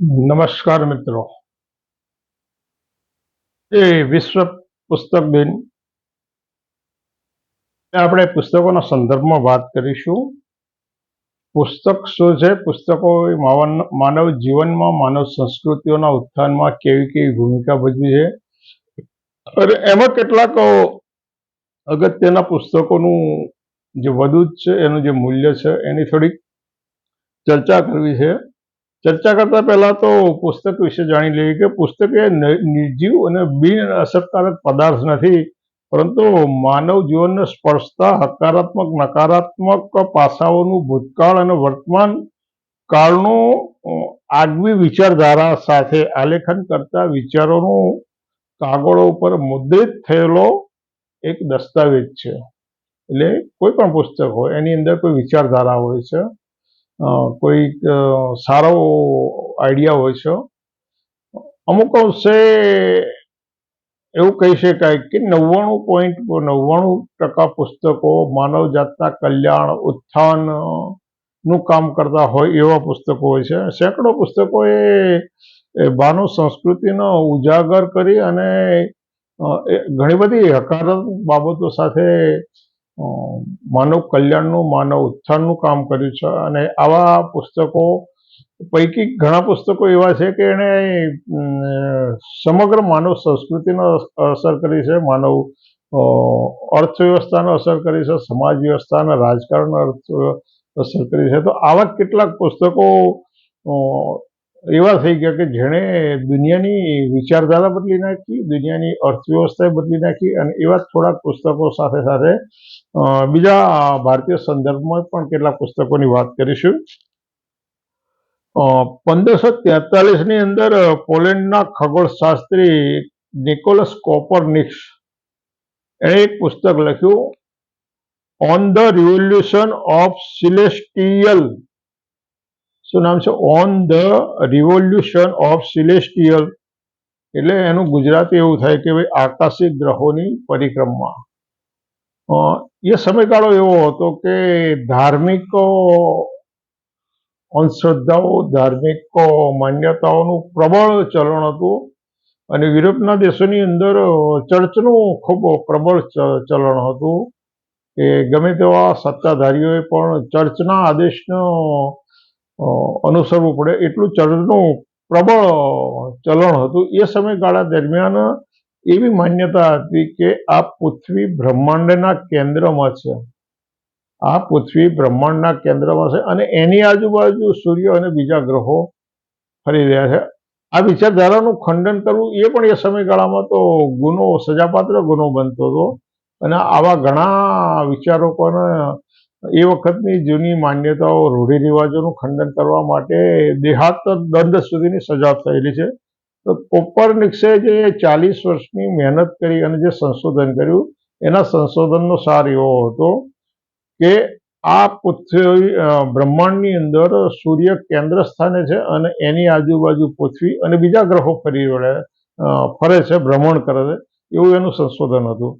નમસ્કાર મિત્રો. એ વિશ્વ પુસ્તક દિન. આપણે પુસ્તકોના સંદર્ભમાં વાત કરીશું. પુસ્તક શું છે? પુસ્તકો માનવ જીવનમાં, માનવ સંસ્કૃતિઓના ઉત્થાનમાં કેવી કેવી ભૂમિકા ભજવી છે? અને એમાં કેટલાક અગત્યના પુસ્તકોનું જે વધુ છે, એનું જે મૂલ્ય છે, એની થોડીક ચર્ચા કરવી છે. ચર્ચા કરતા પહેલા તો પુસ્તક વિશે જાણી લઈએ કે પુસ્તક એ નિર્જીવ અને બિન અસરકારક પદાર્થ નથી, પરંતુ માનવ જીવનને સ્પર્શતા હકારાત્મક, નકારાત્મક પાસાઓનું ભૂતકાળ અને વર્તમાન કાળનું આગવી વિચારધારા સાથે આલેખન કરતા વિચારોનું કાગળો ઉપર મુદ્રિત થયેલો એક દસ્તાવેજ છે. એટલે કોઈ પણ પુસ્તક હોય, એની અંદર કોઈ વિચારધારા હોય છે. કોઈ સારો આઈડિયા હોય છે. અમુક અંશે એવું કહી શકાય કે નવ્વાણું પોઈન્ટ નવ્વાણું ટકા પુસ્તકો માનવ જાતના કલ્યાણ, ઉત્થાનનું કામ કરતા હોય એવા પુસ્તકો હોય છે. સેંકડો પુસ્તકો એ માનવ સંસ્કૃતિનો ઉજાગર કરી અને ઘણી બધી હકારાત્મક બાબતો સાથે માનવ કલ્યાણનું, માનવ ઉત્થાનનું કામ કર્યું છે. અને આવા પુસ્તકો, પૈકી ઘણા પુસ્તકો એવા છે કે એણે સમગ્ર માનવ સંસ્કૃતિનો અસર કરી છે, માનવ અર્થવ્યવસ્થાનો અસર કરી છે, સમાજ વ્યવસ્થાનો રાજકારણ અર્થ અસર કરી છે. તો આવા કેટલાક પુસ્તકો એવા થઈ ગયા કે જેણે દુનિયાની વિચારધારા બદલી નાખી, દુનિયાની અર્થવ્યવસ્થાએ બદલી નાખી અને એવા થોડા પુસ્તકો સાથે સાથે બીજા ભારતીય સંદર્ભમાં પણ કેટલાક પુસ્તકોની વાત કરીશું. પંદરસો તેતાલીસની અંદર પોલેન્ડના ખગોળશાસ્ત્રી નિકોલસ કોપરનિક્સ એણે એક પુસ્તક લખ્યું on the revolution of celestial શું નામ છે? On the revolution of celestial એટલે એનું ગુજરાતી એવું થાય કે ભાઈ આકાશી ગ્રહોની પરિક્રમા. એ સમયગાળો એવો હતો કે ધાર્મિક અંધશ્રદ્ધાઓ, ધાર્મિક માન્યતાઓનું પ્રબળ ચલણ હતું અને યુરોપના દેશોની અંદર ચર્ચનું ખૂબ પ્રબળ ચલણ હતું કે ગમે તેવા સત્તાધારીઓએ પણ ચર્ચના આદેશનો અનુસરવું પડે. એટલું ચલણનું પ્રબળ ચલણ હતું એ સમયગાળા દરમિયાન એવી માન્યતા હતી કે આ પૃથ્વી બ્રહ્માંડના કેન્દ્રમાં છે. આ પૃથ્વી બ્રહ્માંડના કેન્દ્રમાં છે અને એની આજુબાજુ સૂર્ય અને બીજા ગ્રહો ફરી રહ્યા છે. આ વિચારધારાનું ખંડન કરવું એ પણ એ સમયગાળામાં તો ગુનો, સજાપાત્ર ગુનો બનતો હતો. અને આવા ઘણા વિચારકોને એ વખતની જૂની માન્યતાઓ રૂઢિરિવાજોનું ખંડન કરવા માટે દેહાત દંડ સુધીની સજા થયેલી છે. તો કોપરનિક્સે જે ચાલીસ વર્ષની મહેનત કરી અને જે સંશોધન કર્યું, એના સંશોધનનો સાર એવો હતો કે આ પૃથ્વી બ્રહ્માંડની અંદર સૂર્ય કેન્દ્ર સ્થાને છે અને એની આજુબાજુ પૃથ્વી અને બીજા ગ્રહો ફરી વળે ફરે છે, ભ્રમણ કરે છે. એવું એનું સંશોધન હતું.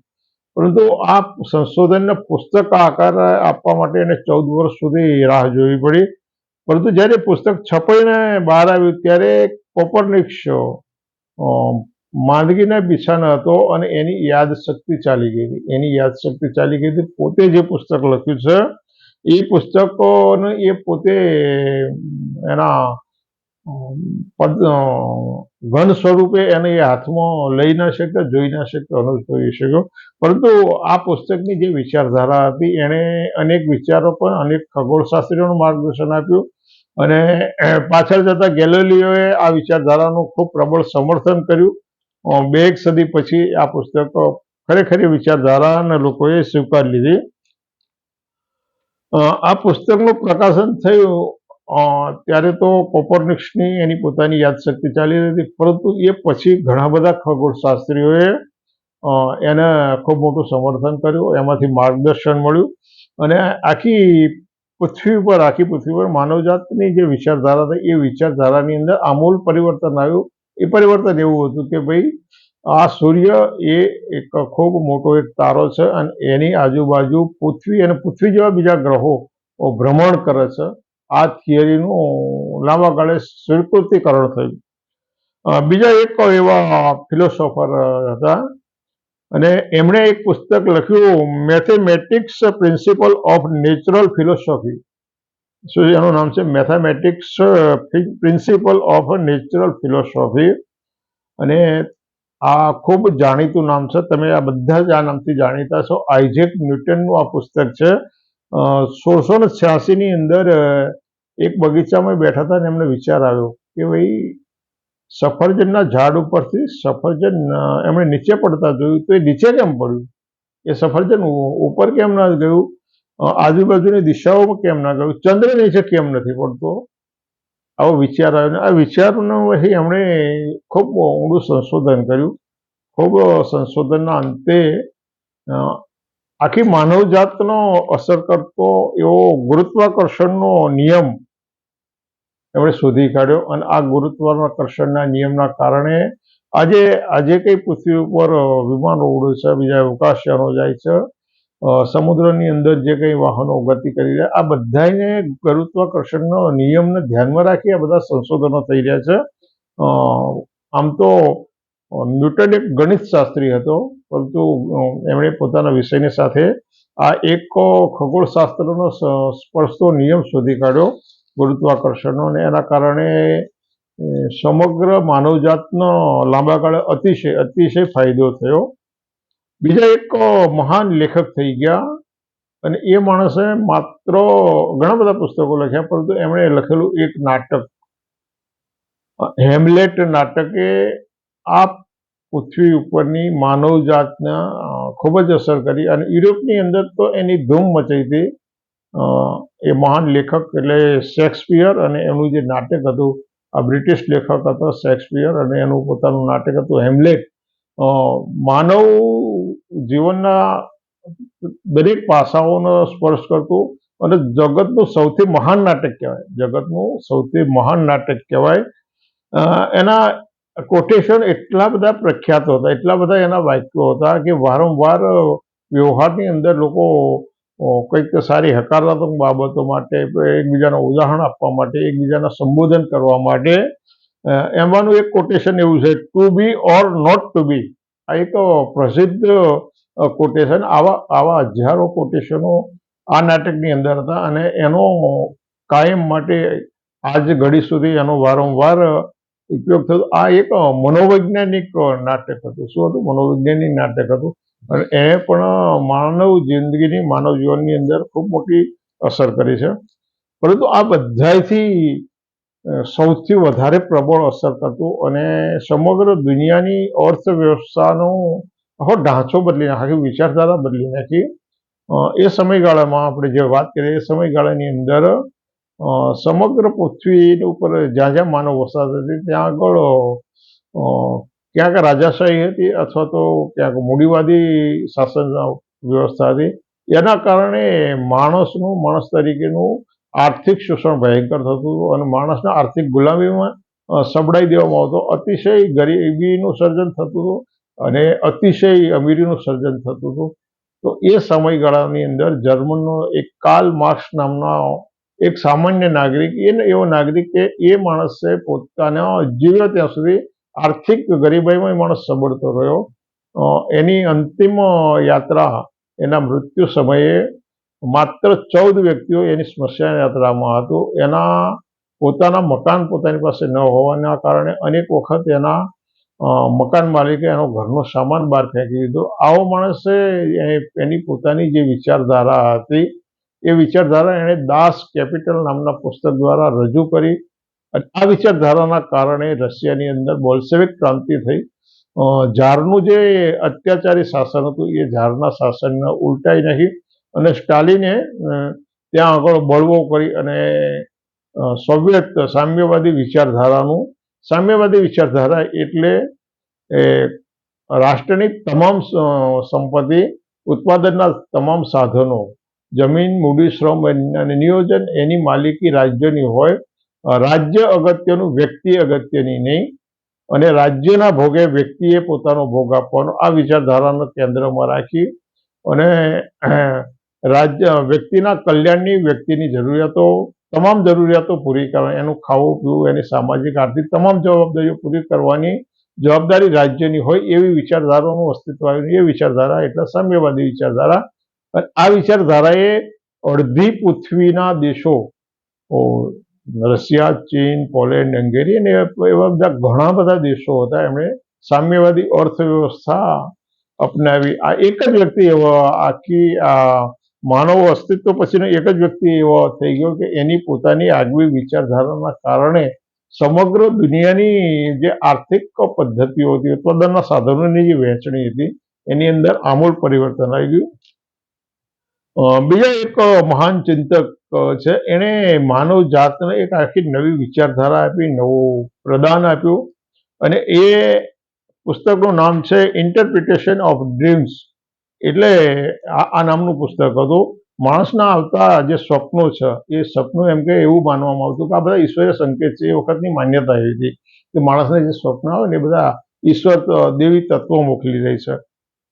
પરંતુ આ સંશોધનને પુસ્તક આકાર આપવા માટે એને ચૌદ વર્ષ સુધી રાહ જોવી પડી. પરંતુ જ્યારે પુસ્તક છપાઈને બહાર આવ્યું, ત્યારે કોપરનિક્સ માંદગીના બિછાના હતો અને એની યાદશક્તિ ચાલી ગઈ હતી. એની યાદશક્તિ ચાલી ગઈ હતી. પોતે જે પુસ્તક લખ્યું છે, એ પુસ્તકોને એ પોતે, એના ઘન સ્વરૂપે એને એ હાથમાં લઈ ના શક્યો, જોઈ ના શક્યો અનુભવી શક્યો. પરંતુ આ પુસ્તકની જે વિચારધારા હતી, એણે અનેક વિચારો પણ અનેક ખગોળશાસ્ત્રીઓનું માર્ગદર્શન આપ્યું અને પાછળ જતા ગેલેલિયોએ આ વિચારધારાનું ખૂબ પ્રબળ સમર્થન કર્યું. બે એક સદી પછી આ પુસ્તક ખરેખર વિચારધારાના લોકોએ સ્વીકારી લીધી. આ પુસ્તકનું પ્રકાશન થયું ત્યારે તો કોપરનિક્સની એની પોતાની યાદશક્તિ ચાલી રહી હતી, પરંતુ એ પછી ઘણા બધા ખગોળશાસ્ત્રીઓએ એને ખૂબ મોટું સમર્થન કર્યું, એમાંથી માર્ગદર્શન મળ્યું અને આખી પૃથ્વી પર આખી પૃથ્વી પર માનવજાતની જે વિચારધારા હતી, એ વિચારધારાની અંદર આમૂલ પરિવર્તન આવ્યું. એ પરિવર્તન એવું હતું કે ભાઈ, આ સૂર્ય એ એક ખૂબ મોટો એક તારો છે અને એની આજુબાજુ પૃથ્વી અને પૃથ્વી જેવા બીજા ગ્રહો ભ્રમણ કરે છે. આ થિયરીનું લાંબા ગાળે સ્વીકૃતિકરણ થયું. બીજા એક એવા ફિલોસોફર હતા અને એમણે એક પુસ્તક લખ્યું mathematics principle of natural philosophy શું એનું નામ છે mathematics principle of natural philosophy અને આ ખૂબ જાણીતું નામ છે. તમે આ બધા જ આ નામથી જાણીતા છો. આઇઝેક ન્યૂટનનું આ પુસ્તક છે. સોળસો ને છ્યાસીની અંદર એક બગીચામાં બેઠા હતા ને એમને વિચાર આવ્યો કે ભાઈ, સફરજનના ઝાડ ઉપરથી સફરજન એમણે નીચે પડતા જોયું તો એ નીચે કેમ પડ્યું? એ સફરજન ઉપર કેમ ના ગયું? આજુબાજુની દિશાઓમાં કેમ ના ગયું? ચંદ્ર નીચે કેમ નથી પડતો? આવો વિચાર આવ્યો ને આ વિચારનો પછી એમણે ખૂબ ઊંડું સંશોધન કર્યું. ખૂબ સંશોધનના અંતે આખી માનવજાતનો અસર કરતો એવો ગુરુત્વાકર્ષણનો નિયમ એમણે શોધી કાઢ્યો અને આ ગુરુત્વાકર્ષણના નિયમના કારણે આજે આજે કઈ પૃથ્વી ઉપર વિમાનો ઉડે છે, બીજા અવકાશયાનો જાય છે સમુદ્રની અંદર જે કંઈ વાહનો ગતિ કરી રહ્યા, આ બધાને ગુરુત્વાકર્ષણનો નિયમને ધ્યાનમાં રાખી આ બધા સંશોધનો થઈ રહ્યા છે. આમ તો ન્યૂટન એક ગણિત શાસ્ત્રી હતો, પરંતુ એમણે પોતાના વિષયની સાથે આ એક ખગોળશાસ્ત્રનો સ્પર્શતો નિયમ શોધી કાઢ્યો ગુરુત્વાકર્ષણનો અને એના કારણે સમગ્ર માનવજાતનો લાંબા ગાળે અતિશય અતિશય ફાયદો થયો. બીજા એક મહાન લેખક થઈ ગયા અને એ માણસે માત્ર ઘણા બધા પુસ્તકો લખ્યા, પરંતુ એમણે લખેલું એક નાટક હેમલેટ નાટકે આ પૃથ્વી ઉપરની માનવજાતને ખૂબ જ અસર કરી અને યુરોપની અંદર તો એની ધૂમ મચાઈ હતી. એ મહાન લેખક એટલે શેક્સપિયર અને એનું જે નાટક હતું, આ બ્રિટિશ લેખક હતો શેક્સપિયર અને એનું પોતાનું નાટક હતું હેમલેટ. માનવ જીવનના દરેક પાસાઓનો સ્પર્શ કરતું અને જગતનું સૌથી મહાન નાટક કહેવાય. જગતનું સૌથી મહાન નાટક કહેવાય. એના કોટેશન એટલા બધા પ્રખ્યાત હતા, એટલા બધા એના વાક્યો હતા કે વારંવાર વ્યવહારની અંદર લોકો કંઈક સારી હકારાત્મક બાબતો માટે, એકબીજાના ઉદાહરણ આપવા માટે, એકબીજાના સંબોધન કરવા માટે એમાંનું એક કોટેશન એવું છે to be or not to be આ એક પ્રસિદ્ધ કોટેશન આવા આવા હજારો કોટેશનો આ નાટકની અંદર હતા અને એનો કાયમ માટે, આજ ઘડી સુધી એનો વારંવાર ઉપયોગ થતો આ એક મનોવૈજ્ઞાનિક નાટક હતું. શું હતું? મનોવૈજ્ઞાનિક નાટક હતું. અને એને પણ માનવ જિંદગીની માનવ જીવનની અંદર ખૂબ મોટી અસર કરી છે. પરંતુ આ બધાયથી સૌથી વધારે પ્રબળ અસર કરતું અને સમગ્ર દુનિયાની અર્થવ્યવસ્થાનો, આખો ઢાંચો બદલી નાખી વિચારધારા બદલી નાખી. એ સમયગાળામાં આપણે જે વાત કરીએ, એ સમયગાળાની અંદર સમગ્ર પૃથ્વી ઉપર જ્યાં જ્યાં માનવ વસાહત હતી, ત્યાં આગળ ક્યાંક રાજાશાહી હતી અથવા તો ક્યાંક મૂડીવાદી શાસન વ્યવસ્થા હતી. એના કારણે માણસનું, માણસ તરીકેનું આર્થિક શોષણ ભયંકર થતું હતું અને માણસને આર્થિક ગુલામીમાં સબડાઈ દેવામાં આવતો. અતિશય ગરીબીનું સર્જન થતું હતું અને અતિશય અમીરીનું સર્જન થતું હતું. તો એ સમયગાળાની અંદર જર્મનનો એક કાલ માર્ક્સ નામના એક સામાન્ય નાગરિક, એ એવો નાગરિક કે એ માણસે પોતાના જીવ્યો ત્યાં સુધી આર્થિક ગરીબાઈમાં એ માણસ સબળતો રહ્યો. એની અંતિમ યાત્રા, એના મૃત્યુ સમયે માત્ર ચૌદ વ્યક્તિઓ એની સ્મશાન યાત્રામાં હતું. એના પોતાના મકાન પોતાની પાસે ન હોવાના કારણે અનેક વખત એના મકાન માલિકે એનો ઘરનો સામાન બહાર ફેંકી દીધો. આવો માણસે એની પોતાની જે વિચારધારા હતી એ વિચારધારા એણે દાસ કેપિટલ નામના પુસ્તક દ્વારા રજૂ કરી. અને આ વિચારધારાના કારણે રશિયાની અંદર બોલ્સેવિક ક્રાંતિ થઈ. ઝારનું જે અત્યાચારી શાસન હતું, એ ઝારના શાસનને ઉલટાઈ નહીં અને સ્ટાલિને ત્યાં આગળ બળવો કરી અને સોવિયત સામ્યવાદી વિચારધારાનું, સામ્યવાદી વિચારધારા એટલે, એ, રાષ્ટ્રની તમામ સંપત્તિ, ઉત્પાદનના તમામ સાધનો જમીન, મૂડી, શ્રમ અને નિયોજન એની માલિકી રાજ્યની હોય. રાજ્ય અગત્યનું, વ્યક્તિ અગત્યની નહીં. અને રાજ્યના ભોગે વ્યક્તિએ પોતાનો ભોગ આપવાનો. આ વિચારધારાને કેન્દ્રમાં રાખી અને રાજ્ય, વ્યક્તિના કલ્યાણની વ્યક્તિની જરૂરિયાતો, તમામ જરૂરિયાતો પૂરી કરવા, એનું ખાવું, પીવું, એની સામાજિક, આર્થિક તમામ જવાબદારીઓ પૂરી કરવાની જવાબદારી રાજ્યની હોય એવી વિચારધારાનું અસ્તિત્વ આવ્યું. એ વિચારધારા એટલે સામ્યવાદી વિચારધારા. આ વિચારધારાએ અડધી પૃથ્વીના દેશો રશિયા, ચીન, પોલેન્ડ, હંગેરી અને એવા બધા ઘણા બધા દેશો હતા, એમણે સામ્યવાદી અર્થવ્યવસ્થા અપનાવી. આ એક જ વ્યક્તિ એવો, આખી, આ, માનવ અસ્તિત્વ પછીનો એક જ વ્યક્તિ એવો થઈ ગયો કે એની પોતાની આગવી વિચારધારાના કારણે સમગ્ર દુનિયાની જે આર્થિક પદ્ધતિઓ હતી, ઉત્પાદનના સાધનોની જે વહેંચણી હતી, એની અંદર આમૂલ પરિવર્તન આવી ગયું. બીજા એક મહાન ચિંતક છે. એણે માનવ જાતને એક આખી નવી વિચારધારા આપી, નવું પ્રદાન આપ્યું. અને એ પુસ્તકનું નામ છે ઇન્ટરપ્રિટેશન ઓફ ડ્રીમ્સ એટલે આ નામનું પુસ્તક હતું. માણસના આવતા જે સ્વપ્નો છે, એ સપનું એમ કે એવું માનવામાં આવતું કે આ બધા ઈશ્વરીય સંકેત છે. એ વખતની માન્યતા એવી હતી કે માણસને જે સ્વપ્ન આવે ને એ બધા ઈશ્વર દેવી તત્વો મોકલી રહી છે.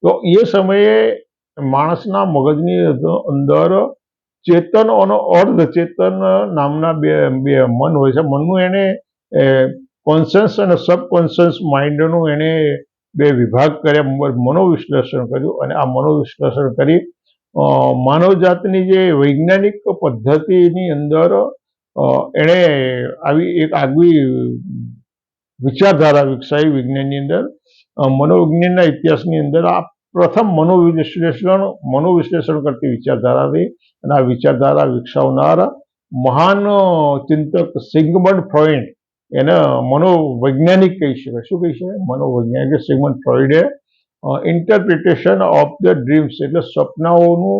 તો એ સમયે માણસના મગજની અંદર ચેતન અને અર્ધ ચેતન નામના બે બે મન હોય છે. મનનું એને કોન્શિયસ અને સબકોન્શિયસ માઇન્ડનું એને બે વિભાગ કર્યા, મનોવિશ્લેષણ કર્યું અને આ મનોવિશ્લેષણ કરી માનવ માનવજાતની જે વૈજ્ઞાનિક પદ્ધતિની અંદર એણે આવી એક આગવી વિચારધારા વિકસાવી વિજ્ઞાનની અંદર મનોવિજ્ઞાનના ઇતિહાસની અંદર આ પ્રથમ મનોવિશ્લેષણ મનોવિશ્લેષણ કરતી વિચારધારાથી અને આ વિચારધારા વિકસાવનાર મહાન ચિંતક સિગમંડ ફ્રોઈડ એને મનોવૈજ્ઞાનિક કહી શકાય. શું કહી શકાય? મનોવૈજ્ઞાનિક સિગમંડ ફ્રોઈડે ઇન્ટરપ્રિટેશન ઓફ ધ ડ્રીમ્સ એટલે સપનાઓનું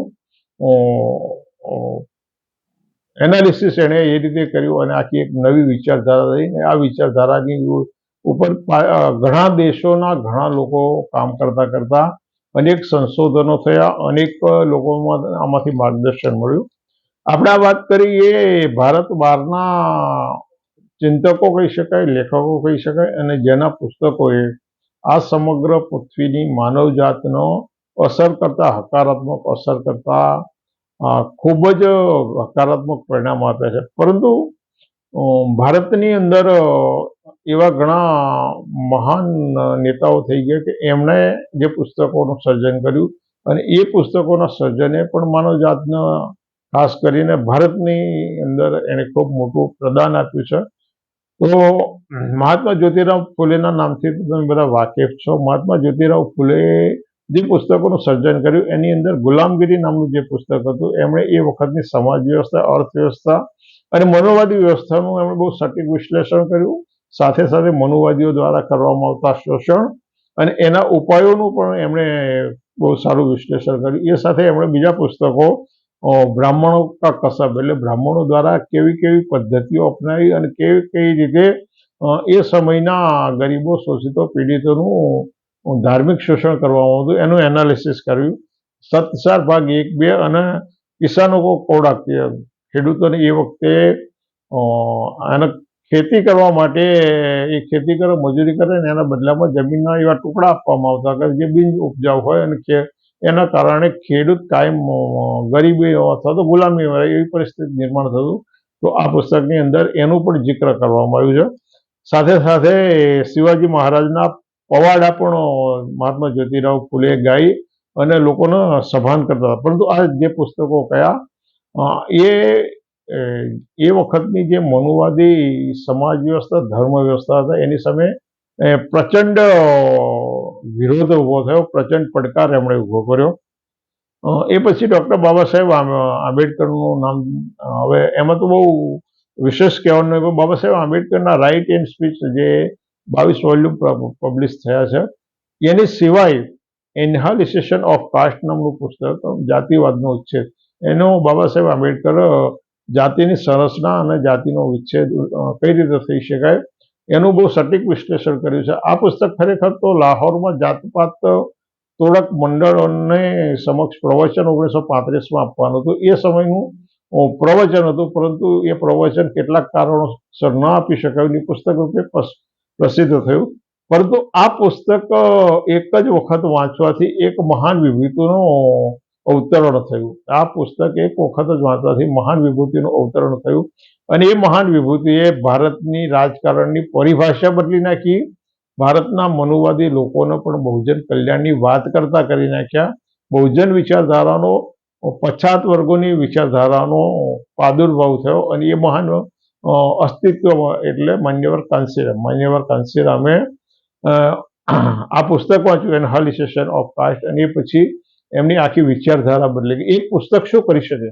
એનાલિસિસ એણે એ રીતે કર્યું અને આખી એક નવી વિચારધારા રહીને આ વિચારધારાની ઉપર ઘણા દેશોના ઘણા લોકો કામ કરતા કરતા અનેક સંશોધનો થયા, અનેક લોકોમાં આમાંથી માર્ગદર્શન મળ્યું. આપણે આ વાત કરીએ, ભારત બહારના ચિંતકો કહી શકાય, લેખકો કહી શકાય અને જેના પુસ્તકોએ આ સમગ્ર પૃથ્વીની માનવજાતનો અસર કરતા, હકારાત્મક અસર કરતા ખૂબ જ હકારાત્મક પરિણામ આપ્યા છે. પરંતુ ભારતની અંદર એવા ઘણા મહાન નેતાઓ થઈ ગયા કે એમણે જે પુસ્તકોનું સર્જન કર્યું અને એ પુસ્તકોના સર્જને પણ માનવજાતને ખાસ કરીને ભારતની અંદર એણે ખૂબ મોટું પ્રદાન આપ્યું છે. તો મહાત્મા જ્યોતિરાવ ફૂલેના નામથી તમે બધા વાકેફ છો. મહાત્મા જ્યોતિરાવ ફૂલે જે પુસ્તકોનું સર્જન કર્યું, એની અંદર ગુલામગીરી નામનું જે પુસ્તક હતું, એમણે એ વખતની સમાજ વ્યવસ્થા, અર્થવ્યવસ્થા અને મનોવાદી વ્યવસ્થાનું એમણે બહુ સટીક વિશ્લેષણ કર્યું. સાથે સાથે મનોવાદીઓ દ્વારા કરવામાં આવતા શોષણ અને એના ઉપાયોનું પણ એમણે બહુ સારું વિશ્લેષણ કર્યું. એ સાથે એમણે બીજા પુસ્તકો બ્રાહ્મણો કા કસબ એટલે બ્રાહ્મણો દ્વારા કેવી કેવી પદ્ધતિઓ અપનાવી અને કેવી કેવી રીતે એ સમયના ગરીબો શોષિતો પીડિતોનું ધાર્મિક શોષણ કરવામાં આવતું. એનું એનાલિસિસ કર્યું. સતસાર ભાગ એક બે અને કિસાનો કો કોડા ખેડૂતોને એ વખતે અ, આને ખેતી કરવા માટે એ ખેતી કરે, મજૂરી કરે ને એના બદલામાં જમીનના એવા ટુકડા આપવામાં આવતા કે જે બિન ઉપજાઉ હોય અને એના કારણે ખેડૂત કાયમ ગરીબી અથવા તો ગુલામી એવી પરિસ્થિતિ નિર્માણ થતું તો આ પુસ્તકની અંદર એનું પણ જિક્ર કરવામાં આવ્યું છે. સાથે સાથે શિવાજી મહારાજના પવાડા પણ મહાત્મા જ્યોતિરાવ ફૂલે ગાઈ અને લોકોને સભાન કરતા હતા. પરંતુ આ જે પુસ્તકો કયા એ એ વખતની જે મનુવાદી સમાજ વ્યવસ્થા, ધર્મ વ્યવસ્થા હતા, એની સામે પ્રચંડ વિરોધ ઊભો થયો, પ્રચંડ પડકાર એમણે ઊભો કર્યો. એ પછી ડૉક્ટર બાબા સાહેબ આંબેડકરનું નામ હવે એમાં તો બહુ વિશેષ કહેવાનું Baba Saheb આંબેડકરના write and speech જે બાવીસ વોલ્યુમ પબ્લિશ થયા છે, એની સિવાય એન્હાલિસેશન ઓફ કાસ્ટ નામનું પુસ્તક, જાતિવાદનો ઉચ્છેદ, એનો બાબા સાહેબ આંબેડકર જાતિની સંરચના અને જાતિનો વિચ્છેદ કઈ રીતે થઈ શકાય, એનું બહુ સટીક વિશ્લેષણ કર્યું છે. આ પુસ્તક ખરેખર તો લાહોરમાં જાતપાત તોડક મંડળોને સમક્ષ પ્રવચન ઓગણીસો પાંત્રીસમાં આપવાનું હતું. એ સમયનું પ્રવચન હતું, પરંતુ એ પ્રવચન કેટલાક કારણોસર ન આપી શકાયું. એ પુસ્તક રૂપે પ્રસિદ્ધ થયું. પરંતુ આ પુસ્તક એક જ વખત વાંચવાથી એક મહાન વિભૂતિનો અવતરણ થયું. આ પુસ્તક એક વખત જ વાંચવાથી મહાન વિભૂતિનું અવતરણ થયું. અને એ મહાન વિભૂતિએ ભારતની રાજકારણની પરિભાષા બદલી નાખી. ભારતના મનુવાદી લોકોને પણ બહુજન કલ્યાણની વાત કરતા કરી નાખ્યા. બહુજન વિચારધારાનો, પછાત વર્ગોની વિચારધારાનો પ્રાદુર્ભાવ થયો અને એ મહાન અસ્તિત્વ એટલે માન્યવર કાંસીરામ. માન્યવર કાંસીરામે આ પુસ્તક વાંચ્યું. An annihilation of caste. અને એ પછી એમની આખી વિચારધારા બદલી ગઈ. એક પુસ્તક શું કરી શકે?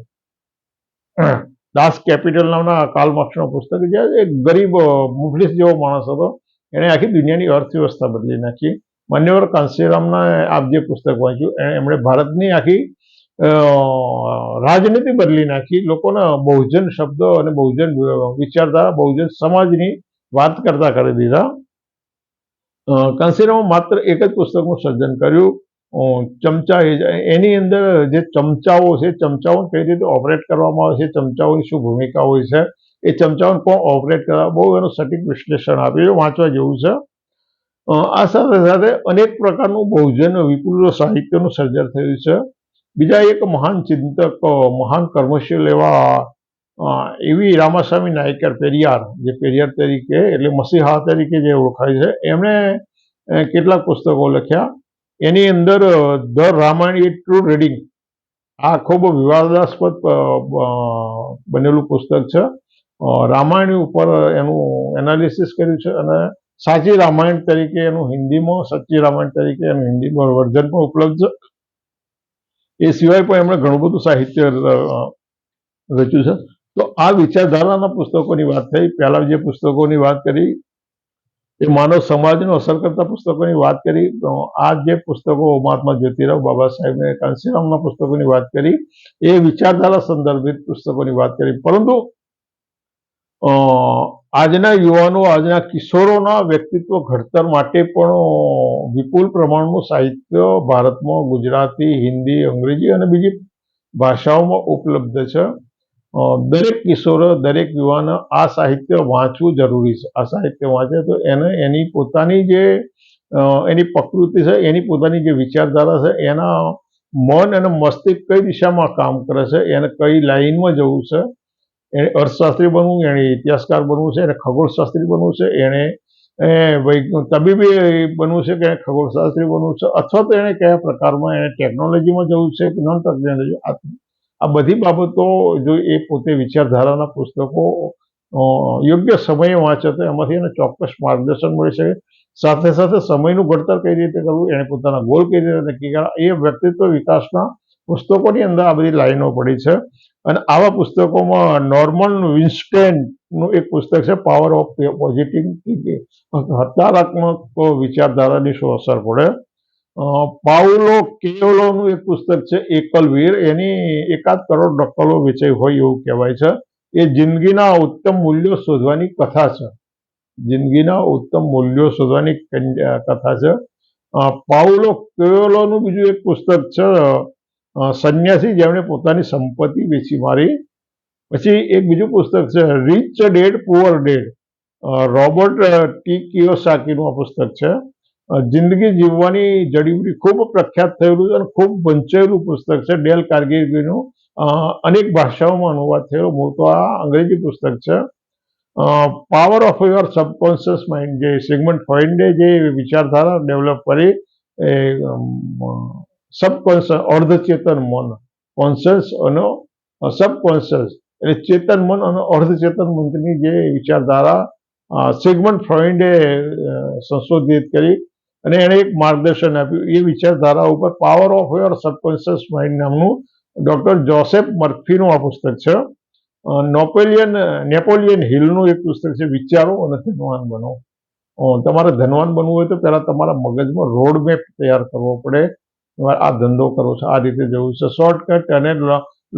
દાસ કેપિટલ નામના માર્ક્સનું પુસ્તક જે એક ગરીબ મુફલિસ જેવો માણસ હતો. એણે આખી દુનિયાની અર્થવ્યવસ્થા બદલી નાખી. માન્યવર કાંસીરામના આપ જે પુસ્તક વાંચ્યું એમણે ભારતની આખી રાજનીતિ બદલી નાખી. લોકોના બહુજન શબ્દો અને બહુજન વિચારધારા, બહુજન સમાજની વાત કરતા કરી દીધા. કાંસીરામ માત્ર એક જ પુસ્તકનું સર્જન કર્યું. ચમચા એની અંદર જે ચમચાઓ છે, ચમચાઓ કઈ રીતે ઓપરેટ કરવામાં આવે છે, ચમચાઓની શું ભૂમિકા હોય છે, એ ચમચાઓને કોણ ઓપરેટ કરવા, બહુ એનું સટીક વિશ્લેષણ આપ્યું વાંચવા જેવું છે. આ સાથે સાથે અનેક પ્રકારનું બહુજન વિપુલ સાહિત્યનું સર્જન થયું છે. બીજા એક મહાન ચિંતક મહાન કર્મશીલ એવા એવી રામાસ્વામી નાયકર પેરિયાર, જે પેરિયાર તરીકે, એટલે મસીહા તરીકે જે ઓળખાય છે, એમણે કેટલાક પુસ્તકો લખ્યા. એની અંદર the Ramayana a true reading આ ખૂબ વિવાદાસ્પદ બનેલું પુસ્તક છે. રામાયણ ઉપર એનું એનાલિસિસ કર્યું છે અને સાચી રામાયણ તરીકે એનું હિન્દીમાં સચ્ચી રામાયણ તરીકે એનું હિન્દીમાં વર્ઝન પણ ઉપલબ્ધ છે. એ સિવાય પણ એમણે ઘણું બધું સાહિત્ય રચ્યું છે. તો આ વિચારધારાના પુસ્તકોની વાત થઈ. પહેલા જે પુસ્તકોની વાત કરી એ માનવ સમાજને અસર કરતા પુસ્તકોની વાત કરી. તો આ જે પુસ્તકો મહાત્મા જ્યોતિરાવ બાબા સાહેબને કાંસીરામના પુસ્તકોની વાત કરી, એ વિચારધારા સંદર્ભિત પુસ્તકોની વાત કરી. પરંતુ આજના યુવાનો, આજના કિશોરોના વ્યક્તિત્વ ઘડતર માટે પણ વિપુલ પ્રમાણનું સાહિત્ય ભારતમાં ગુજરાતી, હિન્દી, અંગ્રેજી અને બીજી ભાષાઓમાં ઉપલબ્ધ છે. દરેક કિશોર, દરેક યુવાન આ સાહિત્ય વાંચવું જરૂરી છે. આ સાહિત્ય વાંચે તો એને એની પોતાની જે એની પ્રકૃતિ છે, એની પોતાની જે વિચારધારા છે, એના મન અને મસ્તિષ્ક કઈ દિશામાં કામ કરે છે, એને કઈ લાઈનમાં જવું છે એને અર્થશાસ્ત્રી બનવું એણે ઇતિહાસકાર બનવું છે, એને ખગોળશાસ્ત્રી બનવું છે એણે તબીબી બનવું છે કે ખગોળશાસ્ત્રી બનવું છે, અથવા તો એણે કયા પ્રકારમાં એણે ટેકનોલોજીમાં જવું છે, કે નોન ટેકનોલોજી આ બધી બાબતો જો એ પોતે વિચારધારાના પુસ્તકો યોગ્ય સમયે વાંચે તો એમાંથી એને ચોક્કસ માર્ગદર્શન મળી શકે. સાથે સાથે સમયનું ઘડતર કઈ રીતે કરવું, એને પોતાના ગોલ કઈ રીતે નક્કી કરવા, એ વ્યક્તિત્વ વિકાસના પુસ્તકોની અંદર આ બધી લાઈનો પડી છે. અને આવા પુસ્તકોમાં નોર્મન વિન્સ્ટેનનું એક પુસ્તક છે પાવર ઓફ પોઝિટિવ થિંકિંગ હકારાત્મક વિચારધારાની શું અસર પડે? પાઉલો કેવલોનું એક પુસ્તક છે, એકલવીર. એની એકાદ કરોડ નકલો વેચાઈ હોય એવું કહેવાય છે. એ જિંદગીના ઉત્તમ મૂલ્યો શોધવાની કથા છે. જિંદગીના ઉત્તમ મૂલ્યો શોધવાની કથા છે. પાઉલો કેવલોનું બીજું એક પુસ્તક છે. સંન્યાસી જેમણે પોતાની સંપત્તિ વેચી મારી. પછી એક બીજું પુસ્તક છે rich dad poor dad Robert T કિયોસાકીનું આ પુસ્તક છે. જિંદગી જીવવાની જડીબુટી ખૂબ પ્રખ્યાત થયેલું છે અને ખૂબ વંચાયેલું પુસ્તક છે ડેલ કાર્ગેવીનું અનેક ભાષાઓમાં અનુવાદ થયેલો. મૂળ તો આ અંગ્રેજી પુસ્તક છે. Power of your subconscious mind જે સિગમન્ડ ફ્રોઇડે જે વિચારધારા ડેવલપ કરી એ સબકોન્શિયસ અર્ધચેતન મન. કોન્શિયસ અને સબકોન્શિયસ એટલે ચેતન મન અને અર્ધચેતન મનની જે વિચારધારા સિગમન્ડ ફ્રોઇડે સંશોધિત કરી. અને એણે એક માર્ગદર્શન આપ્યું. એ વિચારધારા ઉપર power of your subconscious mind નામનું ડોક્ટર જોસેફ મર્ફીનું આ પુસ્તક છે. નોપોલિયન નોપેલિયન હિલનું એક પુસ્તક છે, વિચારો અને ધનવાન બનો. તમારે ધનવાન બનવું હોય તો પહેલાં તમારા મગજમાં રોડ મેપ તૈયાર કરવો પડે. આ ધંધો કરવો છે, આ રીતે જવું છે. શોર્ટકટ અને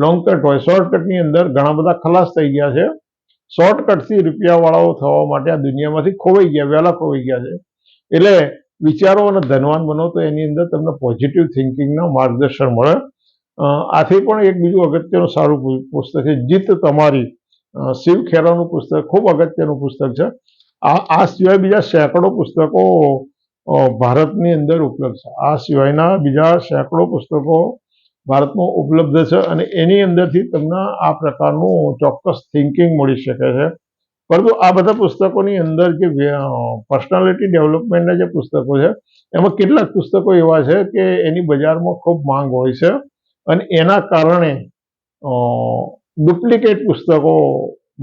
લોંગ કટ હોય. શોર્ટકટની અંદર ઘણા બધા ખલાસ થઈ ગયા છે. શોર્ટકટથી રૂપિયાવાળાઓ થવા માટે આ દુનિયામાંથી ખોવાઈ ગયા, વહેલા ખોવાઈ ગયા છે. એટલે વિચારો અને ધનવાન બનો તો એની અંદર તમને પોઝિટિવ થિંકિંગના માર્ગદર્શન મળે. આથી પણ એક બીજું અગત્યનું સારું પુસ્તક છે, જીત તમારી. શિવ ખેરાનું પુસ્તક ખૂબ અગત્યનું પુસ્તક છે. આ આ સિવાય બીજા સેંકડો પુસ્તકો ભારતની અંદર ઉપલબ્ધ છે. આ સિવાયના બીજા સેંકડો પુસ્તકો ભારતમાં ઉપલબ્ધ છે અને એની અંદરથી તમને આ પ્રકારનું ચોક્કસ થિંકિંગ મળી શકે છે. પરંતુ આ બધા પુસ્તકોની અંદર જે પર્સનાલિટી ડેવલપમેન્ટના જે પુસ્તકો છે, એમાં કેટલાક પુસ્તકો એવા છે કે એની બજારમાં ખૂબ માંગ હોય છે અને એના કારણે ડુપ્લિકેટ પુસ્તકો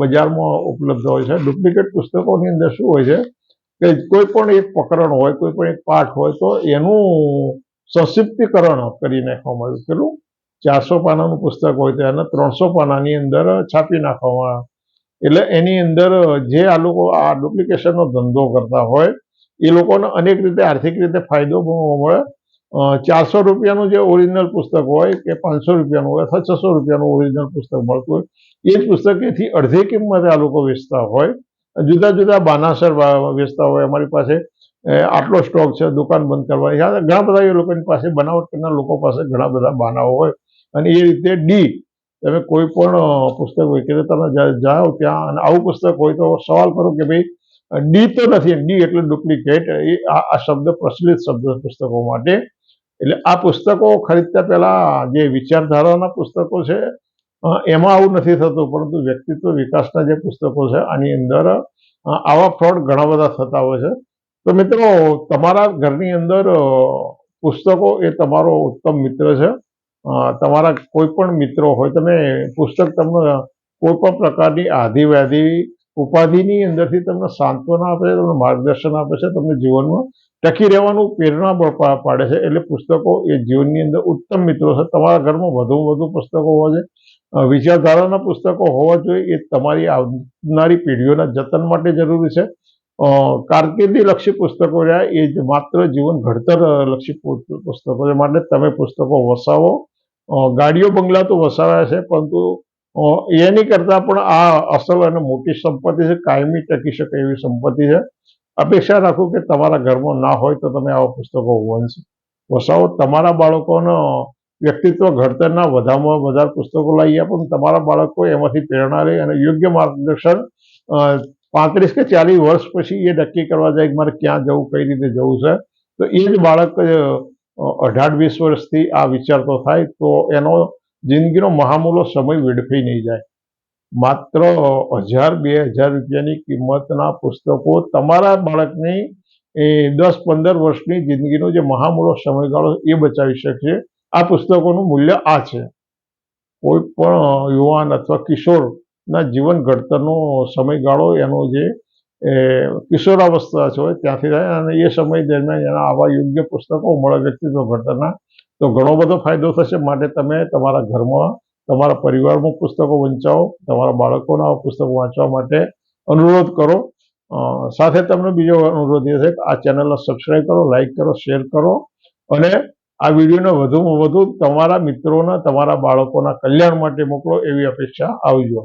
બજારમાં ઉપલબ્ધ હોય છે. ડુપ્લિકેટ પુસ્તકોની અંદર શું હોય છે કે કોઈ પણ એક પ્રકરણ હોય, કોઈ પણ એક પાઠ હોય તો એનું સંક્ષિપ્તીકરણ કરી નાખવામાં આવ્યું. પેલું ચારસો પાનાનું પુસ્તક હોય તો એને ત્રણસો પાનાની અંદર છાપી નાખવામાં એટલે એની અંદર જે આ લોકો આ ડુપ્લિકેશનનો ધંધો કરતા હોય, એ લોકોને અનેક રીતે આર્થિક રીતે ફાયદો મળે. ચારસો રૂપિયાનું જે ઓરિજિનલ પુસ્તક હોય કે પાંચસો રૂપિયાનું હોય અથવા છસો રૂપિયાનું ઓરિજિનલ પુસ્તક મળતું હોય, એ જ પુસ્તક એથી અડધી કિંમતે આ લોકો વેચતા હોય. જુદા જુદા બાનાસર વેચતા હોય. અમારી પાસે આટલો સ્ટોક છે, દુકાન બંધ કરવાની ઘણા બધા એ લોકોની પાસે બનાવટ કરનાર લોકો પાસે ઘણા બધા બાનાઓ હોય. અને એ રીતે ડી તમે કોઈ પણ પુસ્તક વિક્રેતાને જાઓ ત્યાં અને આવું પુસ્તક હોય તો સવાલ કરો કે ભાઈ ડી તો નથી ડી એટલે ડુપ્લિકેટ. એ આ શબ્દ પ્રચલિત શબ્દ પુસ્તકો માટે. એટલે આ પુસ્તકો ખરીદતા પહેલાં જે વિચારધારાના પુસ્તકો છે એમાં આવું નથી થતું, પરંતુ વ્યક્તિત્વ વિકાસના જે પુસ્તકો છે, આની અંદર આવા ફ્રોડ ઘણા બધા થતા હોય છે. તો મિત્રો, તમારા ઘરની અંદર પુસ્તકો એ તમારો ઉત્તમ મિત્ર છે. તમારા કોઈ પણ મિત્રો હોય, તમે પુસ્તક તમને કોઈ પણ પ્રકારની આધિ ઉપાધિની અંદરથી તમને સાંત્વના આપે છે, તમને માર્ગદર્શન આપે છે, તમને જીવનમાં ટકી રહેવાનું પ્રેરણા પાડે છે. એટલે પુસ્તકો એ જીવનની અંદર ઉત્તમ મિત્રો છે. તમારા ઘરમાં વધુ વધુ પુસ્તકો હોવા જોઈએ. વિચારધારાના પુસ્તકો હોવા જોઈએ. એ તમારી આવનારી પેઢીઓના જતન માટે જરૂરી છે. કારકિર્દી લક્ષી પુસ્તકો રહ્યા. એ જ માત્ર જીવન ઘડતર લક્ષી પુસ્તકો છે. માટે તમે પુસ્તકો વસાવો. ગાડીઓ બંગલા તો વસાવ્યા છે, પરંતુ એની કરતાં પણ આ અસલ અને મોટી સંપત્તિ છે, કાયમી ટકી શકે એવી સંપત્તિ છે. અપેક્ષા રાખું કે તમારા ઘરમાં ના હોય તો તમે આવા પુસ્તકો વંશ વસાવો, તમારા બાળકોનો વ્યક્તિત્વ ઘડતરના વધારેમાં વધારે પુસ્તકો લઈ આપો તમારા બાળકો એમાંથી પ્રેરણા લે અને યોગ્ય માર્ગદર્શન પાંત્રીસ કે ચાલીસ વર્ષ પછી એ નક્કી કરવા જાય કે મારે ક્યાં જવું, કઈ રીતે જવું છે. તો એ જ બાળક અઢાર વીસ વર્ષથી આ વિચારતો થાય તો એનો જિંદગીનો મહામૂલો સમય વેડફી નહીં જાય. માત્ર હજાર, બે હજાર રૂપિયાની કિંમતના પુસ્તકો તમારા બાળકની, એ, દસ, પંદર વર્ષની જિંદગીનો જે મહામૂલો સમયગાળો એ બચાવી શકશે. આ પુસ્તકોનું મૂલ્ય આ છે. કોઈ પણ યુવાન અથવા કિશોરના જીવન ઘડતરનો સમયગાળો એનો જે કિશોરાવસ્થા છે ત્યાંથી થાય અને એ સમય દરમિયાન એના આવા યોગ્ય પુસ્તકો મળે વ્યક્તિત્વ ઘટના તો ઘણો બધો ફાયદો થશે માટે તમે તમારા ઘરમાં તમારા પરિવારમાં પુસ્તકો વંચાવો તમારા બાળકોના પુસ્તકો વાંચવા માટે અનુરોધ કરો સાથે તમને બીજો અનુરોધ એ છે કે આ ચેનલને સબસ્ક્રાઈબ કરો લાઇક કરો શેર કરો અને આ વિડીયોને વધુમાં વધુ તમારા મિત્રોના તમારા બાળકોના કલ્યાણ માટે મોકલો એવી અપેક્ષા આવજો